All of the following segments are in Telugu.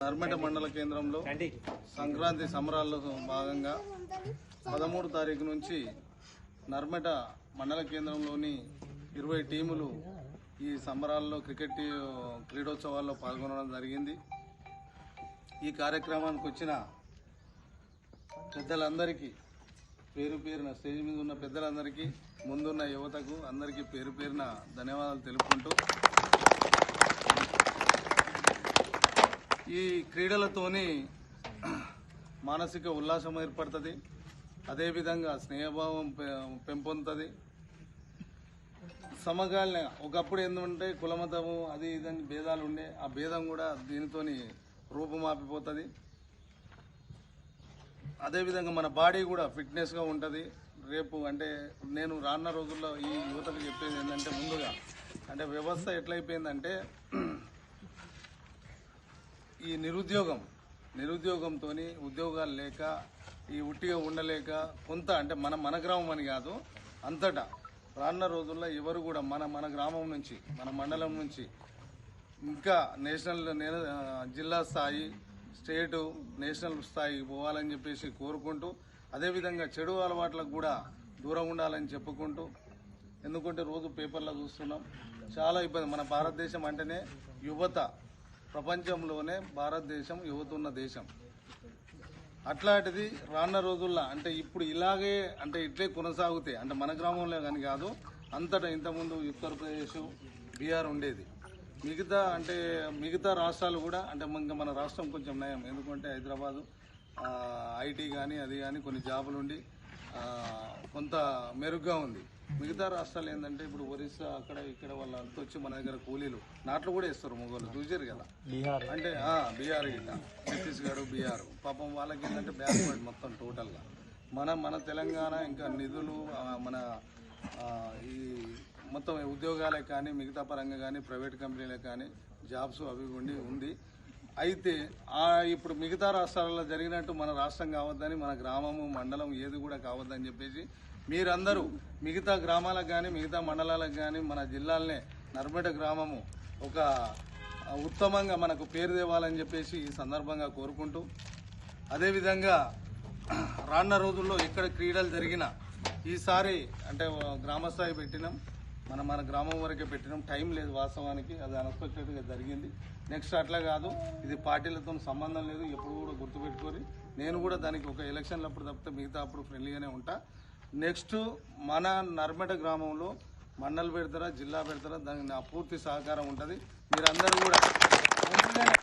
నర్మట మండల కేంద్రంలో సంక్రాంతి సంబరాల్లో భాగంగా పదమూడు తారీఖు నుంచి నర్మట మండల కేంద్రంలోని ఇరవై టీములు ఈ సంబరాల్లో క్రికెట్ క్రీడోత్సవాల్లో పాల్గొనడం జరిగింది. ఈ కార్యక్రమానికి వచ్చిన పెద్దలందరికీ పేరు పేరున స్టేజ్ మీద ఉన్న పెద్దలందరికీ ముందున్న యువతకు అందరికీ పేరు పేరున ధన్యవాదాలు తెలుపుకుంటూ ఈ క్రీడలతోని మానసిక ఉల్లాసం ఏర్పడుతుంది. అదేవిధంగా స్నేహభావం పెంపొందుతుంది. సమకాలీన ఒకప్పుడు ఏంటంటే కులమతము అది ఇదని భేదాలు ఉండే ఆ భేదం కూడా దీనితోని రూపుమాపిపోతుంది. అదేవిధంగా మన బాడీ కూడా ఫిట్నెస్గా ఉంటుంది. రేపు అంటే నేను రాన్న రోజుల్లో ఈ యువతకు చెప్పేది ఏంటంటే ముందుగా అంటే వ్యవస్థ ఎట్లయిపోయిందంటే ఈ నిరుద్యోగం నిరుద్యోగంతో ఉద్యోగాలు లేక ఈ ఉట్టిగా ఉండలేక కొంత అంటే మన మన గ్రామం అని కాదు అంతటా రానున్న రోజుల్లో ఎవరు కూడా మన మన గ్రామం నుంచి మన మండలం నుంచి ఇంకా నేషనల్ జిల్లా స్థాయి స్టేటు నేషనల్ స్థాయికి పోవాలని చెప్పేసి కోరుకుంటూ అదేవిధంగా చెడు అలవాట్లకు కూడా దూరం ఉండాలని చెప్పుకుంటూ ఎందుకంటే రోజు పేపర్లో చూస్తున్నాం చాలా ఇబ్బంది. మన భారతదేశం అంటేనే యువత ప్రపంచంలోనే భారతదేశం యువత ఉన్న దేశం. అట్లాంటిది రానున్న రోజుల్లో అంటే ఇప్పుడు ఇలాగే అంటే ఇట్లే కొనసాగుతాయి. అంటే మన గ్రామంలో కానీ కాదు అంతటా ఇంతకుముందు ఉత్తరప్రదేశ్ బీహార్ ఉండేది. మిగతా అంటే మిగతా రాష్ట్రాలు కూడా అంటే ఇంకా మన రాష్ట్రం కొంచెం నయం. ఎందుకంటే హైదరాబాదు ఐటీ కానీ అది కానీ కొన్ని జాబులు ఉండి కొంత మెరుగ్గా ఉంది. మిగతా రాష్ట్రాలు ఏంటంటే ఇప్పుడు ఒరిస్సా అక్కడ ఇక్కడ వాళ్ళ అంతా వచ్చి మన దగ్గర కూలీలు. నాట్లు కూడా ఇస్తారు మొగోళ్ళు. చూసారు కదా? అంటే ఆ, బీహార్ గిట్ట. ఛత్తీస్గఢ్ బీహార్. పాపం వాళ్ళకి ఏంటంటే బ్యాక్వర్డ్ మొత్తం టోటల్గా. మన మన తెలంగాణ ఇంకా నిధులు మన ఈ మొత్తం ఉద్యోగాలే కానీ మిగతా పరంగా కానీ ప్రైవేట్ కంపెనీలకు కానీ జాబ్స్ అవి ఉండి ఉంది. అయితే ఇప్పుడు మిగతా రాష్ట్రాలలో జరిగినట్టు మన రాష్ట్రం కావద్దని మన గ్రామము మండలం ఏది కూడా కావద్దని చెప్పేసి మీరందరూ మిగతా గ్రామాలకు కానీ మిగతా మండలాలకు కానీ మన జిల్లాలనే నర్మట గ్రామము ఒక ఉత్తమంగా మనకు పేరు తేవాలని చెప్పేసి ఈ సందర్భంగా కోరుకుంటూ అదేవిధంగా రానున్న రోజుల్లో ఎక్కడ క్రీడలు జరిగినా ఈసారి అంటే గ్రామస్థాయి పెట్టినాం. మన మన గ్రామం వరకే పెట్టినాం. టైం లేదు వాస్తవానికి. అది అన్ఎక్స్పెక్టెడ్గా జరిగింది. నెక్స్ట్ అట్లా కాదు. ఇది పార్టీలతో సంబంధం లేదు. ఎప్పుడు కూడా గుర్తుపెట్టుకొని నేను కూడా దానికి ఒక ఎలక్షన్లు అప్పుడు తప్పితే మిగతా అప్పుడు ఫ్రెండ్లీగానే ఉంటా. నెక్స్ట్ మన నర్మట గ్రామంలో మండలు పెడతారా జిల్లా పెడతారా దానికి నా పూర్తి సహకారం ఉంటుంది. మీరందరూ కూడా ముందుగానే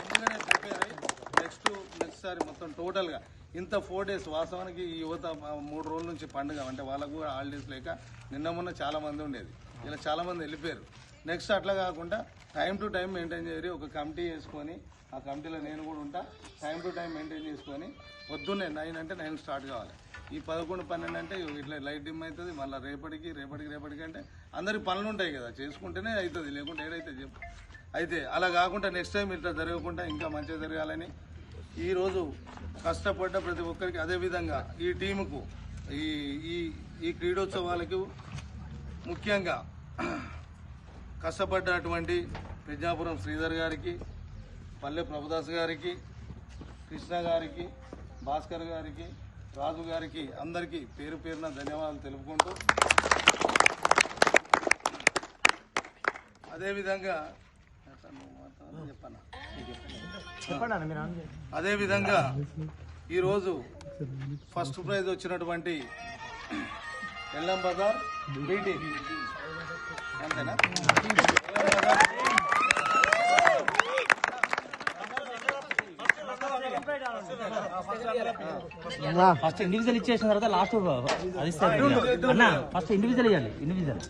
ముందుగానే ప్రిపేర్ అయ్యి నెక్స్ట్ నెక్స్ట్ సారి మొత్తం టోటల్గా ఇంత ఫోర్ డేస్ వాస్తవానికి ఈ యువత మూడు రోజుల నుంచి పండుగ అంటే వాళ్ళకు కూడా హాలిడేస్ లేక నిన్న మొన్న చాలా మంది ఉండేది. ఇలా చాలా మంది వెళ్ళిపోయారు. నెక్స్ట్ అట్లా కాకుండా టైం టు టైం మెయింటైన్ చేయాలి. ఒక కమిటీ వేసుకొని ఆ కమిటీలో నేను కూడా ఉంటా. టైం టు టైం మెయింటైన్ చేసుకొని పొద్దున్నే నైన్ అంటే నైన్ స్టార్ట్ కావాలి. ఈ పదకొండు పన్నెండు అంటే ఇట్లా లైట్ డిమ్ అవుతుంది మళ్ళీ రేపటికి రేపటికి రేపటికి అంటే అందరికి పనులు ఉంటాయి కదా. చేసుకుంటేనే అవుతుంది లేకుంటే ఏదైతే చెప్పు. అయితే అలా కాకుండా నెక్స్ట్ టైం ఇట్లా జరగకుండా ఇంకా మంచిగా జరగాలని ఈరోజు కష్టపడ్డ ప్రతి ఒక్కరికి అదేవిధంగా ఈ టీముకు ఈ ఈ ఈ క్రీడోత్సవాలకు ముఖ్యంగా కష్టపడ్డటువంటి ప్రజాపురం శ్రీధర్ గారికి పల్లె ప్రభుదాస్ గారికి కృష్ణ గారికి భాస్కర్ గారికి రాజు గారికి అందరికీ పేరు పేరున ధన్యవాదాలు తెలుపుకుంటూ అదేవిధంగా చెప్పనా? అదేవిధంగా ఈరోజు ఫస్ట్ ప్రైజ్ వచ్చినటువంటి ఎల్లం బజార్ బీటీ. అంతేనా? ఫస్ట్ ఇండివిజువల్ ఇచ్చేసిన తర్వాత లాస్ట్ అది అన్న ఫస్ట్ ఇండివిజువల్ ఇవ్వాలి ఇండివిజువల్